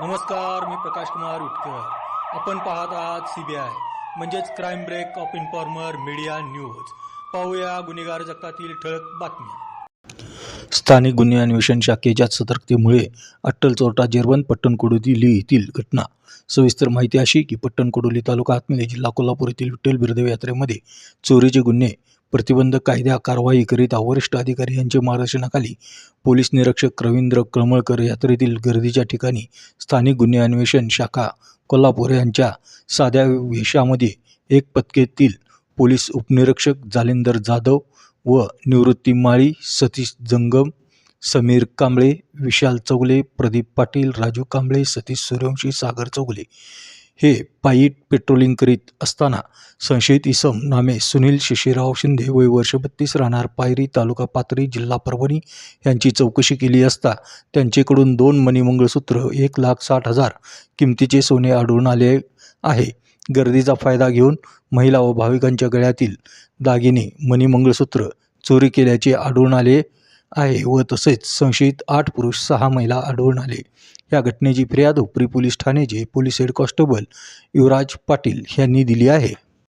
नमस्कार मी प्रकाश कुमार उटकर. आपण पाहत आहात सीबीआय म्हणजेच crime break of informer media news पाहूया गुन्हेगार जगतातील ठळक बातम्या. स्थानिक गुन्हे अन्वेषण शाखेच्या सतर्कतेमुळे अट्टल चोरटा जेरवण पट्टणकोडोली येथील घटना. सविस्तर माहिती अशी की पट्टणकोडोली तालुका आतमध्ये जिल्हा कोल्हापूर येथील विठ्ठल बिरदेव यात्रेमध्ये चोरीचे गुन्हे प्रतिबंधक कायद्या कारवाई करिता वरिष्ठ अधिकारी यांच्या मार्गदर्शनाखाली पोलीस निरीक्षक रवींद्र कळमळकर यात्रेतील गर्दीच्या ठिकाणी स्थानिक गुन्हे अन्वेषण शाखा कोल्हापूर यांच्या साध्या वेशामध्ये एक पथकेतील पोलीस उपनिरीक्षक जालिंदर जाधव व निवृत्ती माळी सतीश जंगम समीर कांबळे विशाल चौगले प्रदीप पाटील राजू कांबळे सतीश सूर्यवंशी सागर चौगले हे पायी पेट्रोलिंग करीत असताना संशयित इसम नामे सुनील शशीराव शिंदे वय वर्ष बत्तीस राहणार पायरी तालुका पाथरी जिल्हा परभणी यांची चौकशी केली असता त्यांच्याकडून दोन मणी मंगळसूत्र एक लाख साठ हजार किमतीचे सोने आढळून आले आहे. गर्दीचा फायदा घेऊन महिला व भाविकांच्या गळ्यातील दागिने मणी मंगळसूत्र चोरी केल्याचे आढळून आले. आहे व तसेच संशयित आठ पुरुष सहा महिला आढळून आले. या घटनेची फिर्याद उपरी पोलीस ठाण्याचे police head constable Yuvraj Patil यांनी दिली आहे.